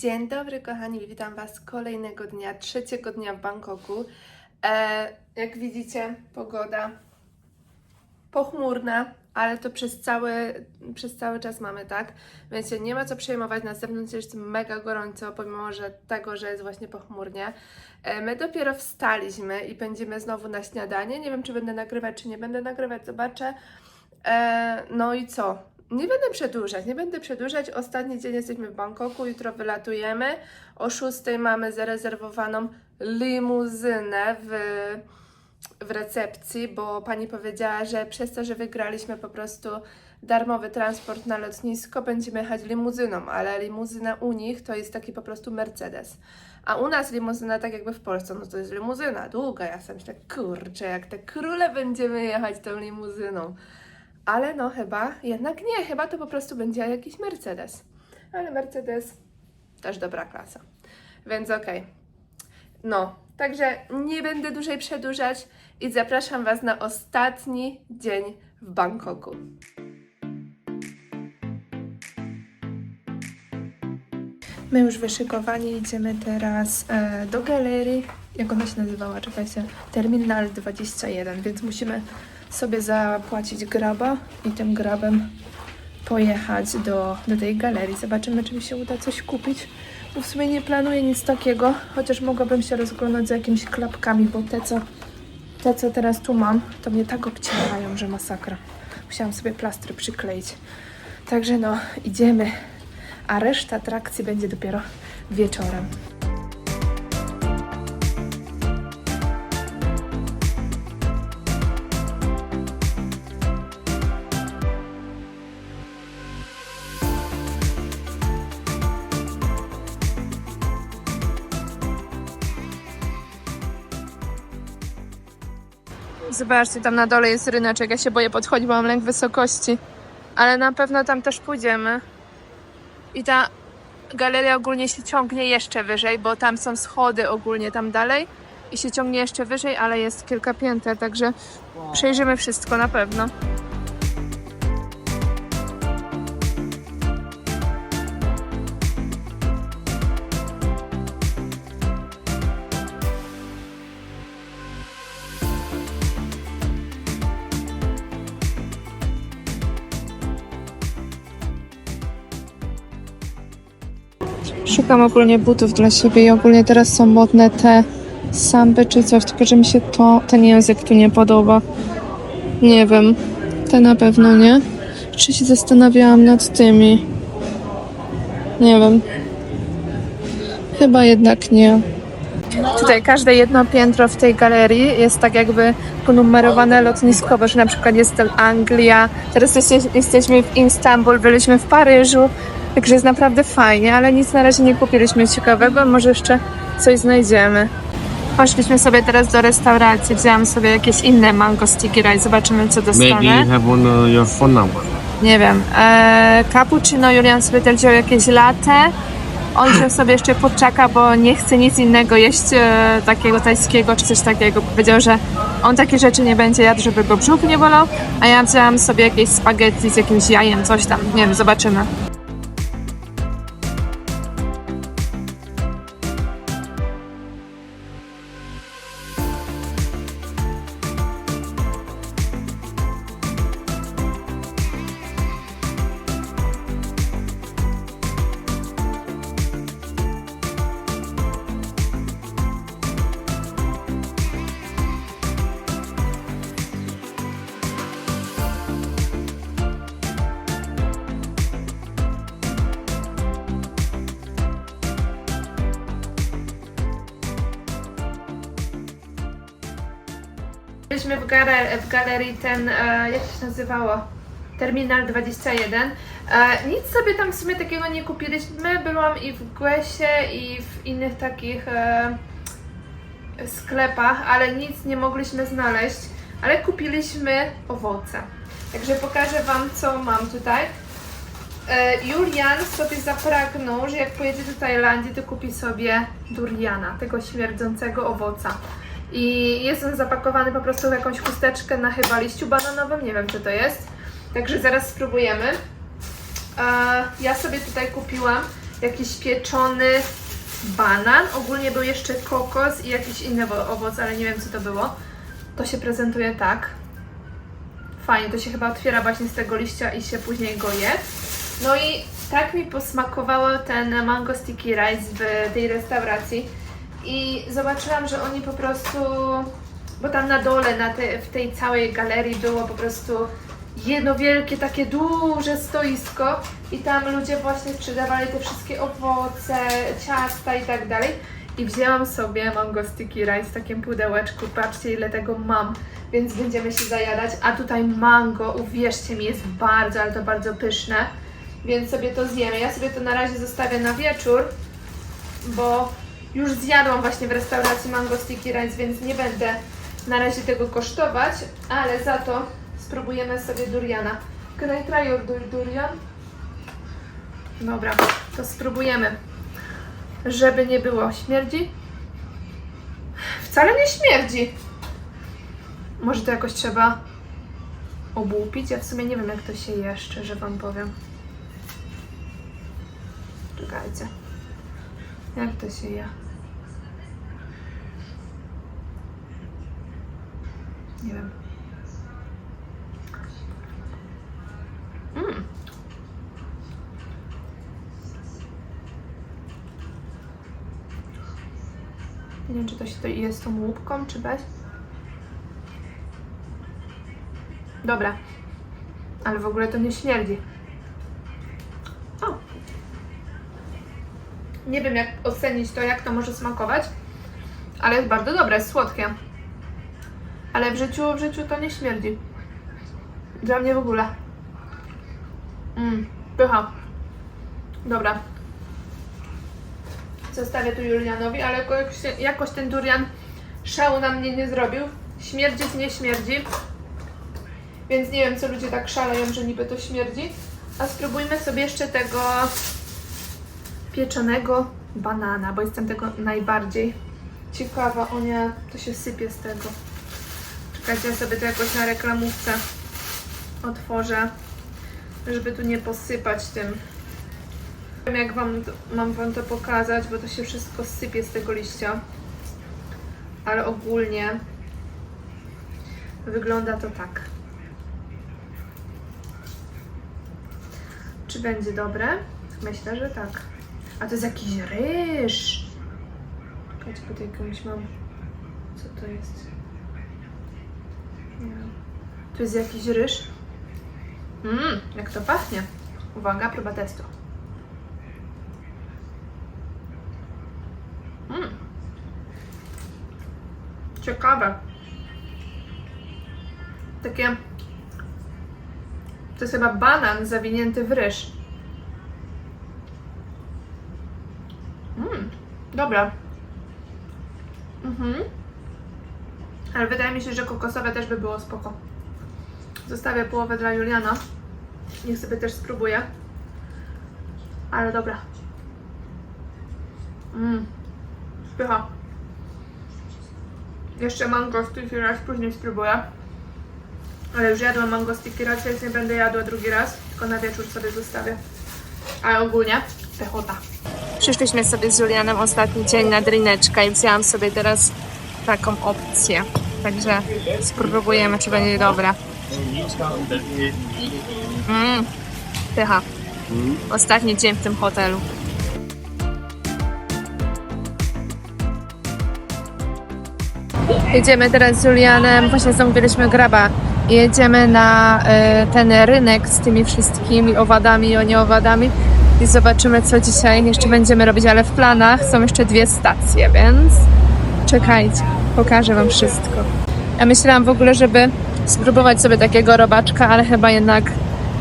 Dzień dobry, kochani, witam Was kolejnego dnia, trzeciego dnia w Bangkoku. E, jak widzicie, pogoda pochmurna, ale to przez cały, przez cały czas mamy, tak? Więc nie ma co przejmować, na zewnątrz jest mega gorąco, pomimo że tego, że jest właśnie pochmurnie. E, my dopiero wstaliśmy i będziemy znowu na śniadanie. Nie wiem, czy będę nagrywać, czy nie będę nagrywać, zobaczę. E, no i co? Nie będę przedłużać, nie będę przedłużać. Ostatni dzień jesteśmy w Bangkoku, jutro wylatujemy. O 6 mamy zarezerwowaną limuzynę w, w recepcji, bo pani powiedziała, że przez to, że wygraliśmy po prostu darmowy transport na lotnisko, będziemy jechać limuzyną, ale limuzyna u nich to jest taki po prostu Mercedes. A u nas limuzyna, tak jakby w Polsce, no to jest limuzyna długa. Ja sobie myślę, kurczę, jak te króle będziemy jechać tą limuzyną. Ale no chyba, jednak nie, chyba to po prostu będzie jakiś Mercedes. Ale Mercedes też dobra klasa. Więc okej. No, także nie będę dłużej przedłużać i zapraszam Was na ostatni dzień w Bangkoku. My już wyszykowani idziemy teraz e, do galerii. Jak ona się nazywała? Czekajcie. Terminal 21, więc musimy sobie zapłacić graba i tym grabem pojechać do, do tej galerii. Zobaczymy, czy mi się uda coś kupić. Bo w sumie nie planuję nic takiego, chociaż mogłabym się rozglądać za jakimiś klapkami, bo te co, te, co teraz tu mam, to mnie tak obcierają, że masakra. Musiałam sobie plastry przykleić. Także no, idziemy. A reszta atrakcji będzie dopiero wieczorem. Zobaczcie, tam na dole jest ryneczek. Ja się boję podchodzić, bo mam lęk wysokości. Ale na pewno tam też pójdziemy. I ta galeria ogólnie się ciągnie jeszcze wyżej, bo tam są schody ogólnie tam dalej. I się ciągnie jeszcze wyżej, ale jest kilka pięter, także przejrzymy wszystko na pewno. Szukam ogólnie butów dla siebie i ogólnie teraz są modne te samby czy coś, tylko że mi się to, ten język tu nie podoba. Nie wiem, te na pewno nie. Czy się zastanawiałam nad tymi? Nie wiem. Chyba jednak nie. Tutaj każde jedno piętro w tej galerii jest tak jakby ponumerowane lotniskowo, że na przykład jest Anglia, teraz jeste- jesteśmy w Istanbul, byliśmy w Paryżu, także jest naprawdę fajnie, ale nic na razie nie kupiliśmy ciekawego, może jeszcze coś znajdziemy. Poszliśmy sobie teraz do restauracji, wzięłam sobie jakieś inne mango sticky rice, zobaczymy co Maybe dostanę. you have on uh, your phone number. Nie wiem. Eee, cappuccino Julian sobie też wziął jakieś latte. Wziął sobie jeszcze poczaka, bo nie chce nic innego jeść e, takiego tajskiego czy coś takiego. Powiedział, że on takie rzeczy nie będzie jadł, żeby go brzuch nie bolał, a ja wzięłam sobie jakieś spaghetti z jakimś jajem, coś tam. Nie wiem, zobaczymy. Byliśmy w, galer- w galerii ten, e, jak się nazywało? Terminal 21. E, nic sobie tam w sumie takiego nie kupiliśmy. Byłam i w Głesie, i w innych takich e, sklepach, ale nic nie mogliśmy znaleźć. Ale kupiliśmy owoce. Także pokażę Wam, co mam tutaj. E, Julian sobie zapragnął, że jak pojedzie do Tajlandii, to kupi sobie duriana, tego śmierdzącego owoca. I jest on zapakowany po prostu w jakąś chusteczkę na chyba liściu bananowym, nie wiem co to jest. Także zaraz spróbujemy. Ja sobie tutaj kupiłam jakiś pieczony banan, ogólnie był jeszcze kokos i jakiś inny owo- owoc, ale nie wiem co to było. To się prezentuje tak. Fajnie, to się chyba otwiera właśnie z tego liścia i się później go je. No i tak mi posmakowało ten mango sticky rice w tej restauracji. I zobaczyłam, że oni po prostu, bo tam na dole, na te, w tej całej galerii było po prostu jedno wielkie, takie duże stoisko i tam ludzie właśnie sprzedawali te wszystkie owoce, ciasta i tak dalej. I wzięłam sobie mango sticky rice w takim pudełeczku, patrzcie ile tego mam, więc będziemy się zajadać. A tutaj mango, uwierzcie mi, jest bardzo, ale to bardzo pyszne, więc sobie to zjemy. Ja sobie to na razie zostawię na wieczór, bo już zjadłam właśnie w restauracji mango sticky rice, więc nie będę na razie tego kosztować, ale za to spróbujemy sobie duriana. Can I try your dur- durian? Dobra, to spróbujemy. Żeby nie było. Śmierdzi? Wcale nie śmierdzi. Może to jakoś trzeba obłupić? Ja w sumie nie wiem jak to się je, szczerze wam powiem. Czekajcie. Jak to się je? Nie wiem. Mm. Nie wiem, czy to się to je z tą łupką, czy bez. Dobra. Ale w ogóle to nie śmierdzi. Nie wiem, jak ocenić to, jak to może smakować, ale jest bardzo dobre, jest słodkie. Ale w życiu, w życiu to nie śmierdzi. Dla mnie w ogóle. Mmm, pycha. Dobra. Zostawię tu Julianowi, ale jakoś, jakoś ten durian szału na mnie nie zrobił. Śmierdzić nie śmierdzi. Więc nie wiem, co ludzie tak szaleją, że niby to śmierdzi. A spróbujmy sobie jeszcze tego pieczonego banana, bo jestem tego najbardziej ciekawa. O nie, to się sypie z tego. Czekajcie, ja sobie to jakoś na reklamówce otworzę, żeby tu nie posypać tym. Nie wiem jak wam, mam wam to pokazać, bo to się wszystko sypie z tego liścia. Ale ogólnie wygląda to tak. Czy będzie dobre? Myślę, że tak. A to jest jakiś ryż. Czekajcie, tutaj jakąś mam. Co to jest? Nie. Tu jest jakiś ryż. Mmm, jak to pachnie. Uwaga, próba testu. Mmm. Ciekawe. Takie. To jest chyba banan zawinięty w ryż. Dobra. Mhm. Ale wydaje mi się, że kokosowe też by było spoko. Zostawię połowę dla Juliana. Niech sobie też spróbuje. Ale dobra. Mmm. Pycha. Jeszcze mango sticky rice później spróbuję. Ale już jadłam mango sticky rice, więc nie będę jadła drugi raz. Tylko na wieczór sobie zostawię. Ale ogólnie pychota. Przyszliśmy sobie z Julianem ostatni dzień na drineczkę i wzięłam sobie teraz taką opcję. Także spróbujemy, czy będzie dobra. Mmm, pycha. Ostatni dzień w tym hotelu. Jedziemy teraz z Julianem, właśnie zamówiliśmy graba. Jedziemy na e, ten rynek z tymi wszystkimi owadami i nieowadami i zobaczymy co dzisiaj jeszcze będziemy robić, ale w planach są jeszcze dwie stacje, więc czekajcie, pokażę wam wszystko. Ja myślałam w ogóle, żeby spróbować sobie takiego robaczka, ale chyba jednak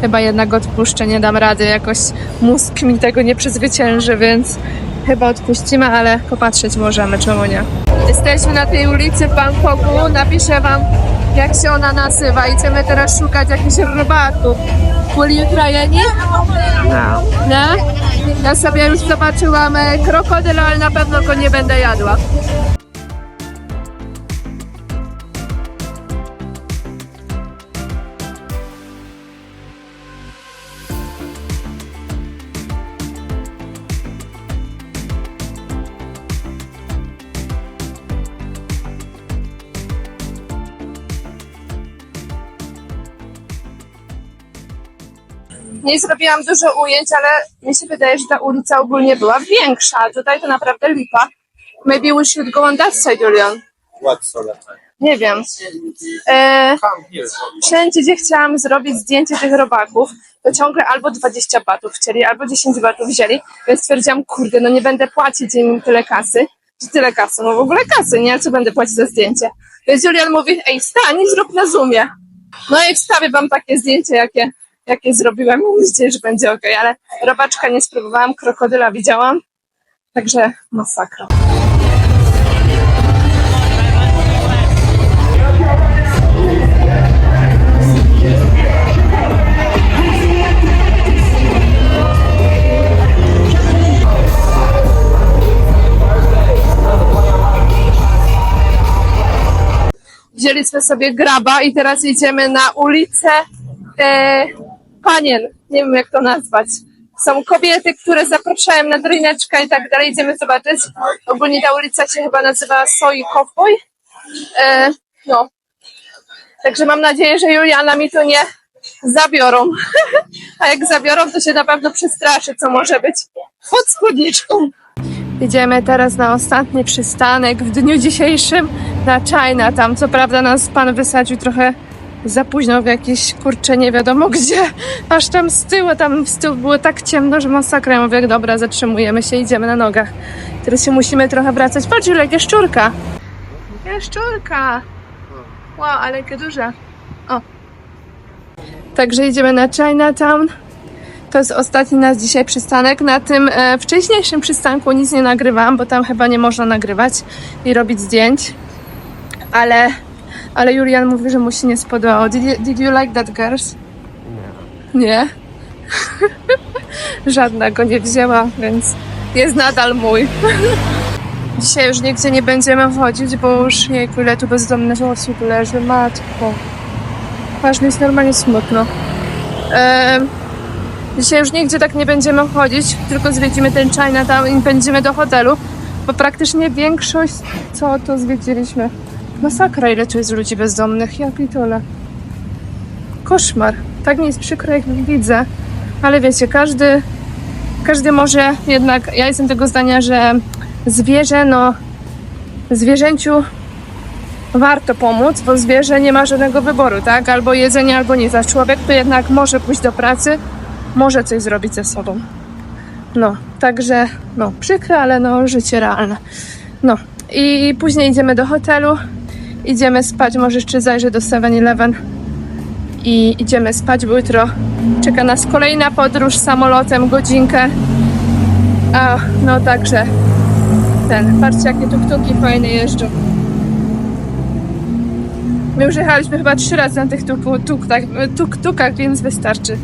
chyba jednak odpuszczę, nie dam rady, jakoś mózg mi tego nie przezwycięży, więc chyba odpuścimy, ale popatrzeć możemy, czemu nie. Jesteśmy na tej ulicy w Bangkoku, napiszę wam jak się ona nazywa. Idziemy teraz szukać jakichś you try any? No. Nie? Ja sobie już zobaczyłam e, krokodyla, ale na pewno go nie będę jadła. Nie zrobiłam dużo ujęć, ale mi się wydaje, że ta ulica ogólnie była większa. a Tutaj to naprawdę lipa. Maybe we should go on that side, Julian. What solar time? Nie wiem. E, Come here. wszędzie, gdzie chciałam zrobić zdjęcie tych robaków, to ciągle albo 20 batów chcieli, albo 10 batów wzięli, więc stwierdziłam, kurde, no nie będę płacić im tyle kasy. Czy tyle kasy? No w ogóle kasy, nie? Co będę płacić za zdjęcie? Więc Julian mówi, ej, stań i zrób na Zoomie. No i wstawię wam takie zdjęcie, jakie, jakie zrobiłem. Mam nadzieję, że będzie ok, ale robaczka nie spróbowałam, krokodyla widziałam, także masakra. wzięliśmy sobie graba i teraz idziemy na ulicę e, panien. Nie wiem jak to nazwać. Są kobiety, które zapraszają na drineczkę i tak dalej. Idziemy zobaczyć. Ogólnie ta ulica się chyba nazywa Soi Cowboy. E, no. Także mam nadzieję, że Juliana mi tu nie zabiorą. A jak zabiorą, to się na pewno przestraszy, co może być pod spódniczką. Idziemy teraz na ostatni przystanek w dniu dzisiejszym na China. Tam co prawda nas pan wysadził trochę za późno w jakieś kurcze nie wiadomo gdzie. Aż tam z tyłu, tam z tyłu było tak ciemno, że masakra. Ja mówię, dobra, zatrzymujemy się, idziemy na nogach. Teraz się musimy trochę wracać. Patrz, Julek, jaszczurka. Jaszczurka. Wow, ale jakie duże. O. Także idziemy na Chinatown. To jest ostatni nasz dzisiaj przystanek. Na tym e, wcześniejszym przystanku nic nie nagrywałam, bo tam chyba nie można nagrywać i robić zdjęć. Ale, ale Julian mówi, że mu się nie spodobało. Did you, did you like that, girls? Nie. Nie? Żadna go nie wzięła, więc jest nadal mój. Dzisiaj już nigdzie nie będziemy chodzić, bo już jejku, ile tu bezdomnych osób leży, matko. Ważne jest normalnie smutno. Dzisiaj już nigdzie tak nie będziemy chodzić, tylko zwiedzimy ten Chinatown i będziemy do hotelu, bo praktycznie większość, co to zwiedziliśmy. Masakra, ile tu jest ludzi bezdomnych, ja pitole. Koszmar. Tak mi jest przykro, jak widzę. Ale wiecie, każdy, każdy może jednak, ja jestem tego zdania, że zwierzę, no, zwierzęciu warto pomóc, bo zwierzę nie ma żadnego wyboru, tak? Albo jedzenie, albo nic. A człowiek to jednak może pójść do pracy, może coś zrobić ze sobą. No, także, no, przykre, ale no, życie realne. No, i później idziemy do hotelu, idziemy spać, może jeszcze zajrzę do 7-Eleven i idziemy spać, bo jutro czeka nas kolejna podróż samolotem, godzinkę. A, no także ten, patrzcie jakie tuktuki fajne jeżdżą. My już jechaliśmy chyba trzy razy na tych tuk- tuk- tuk- więc wystarczy.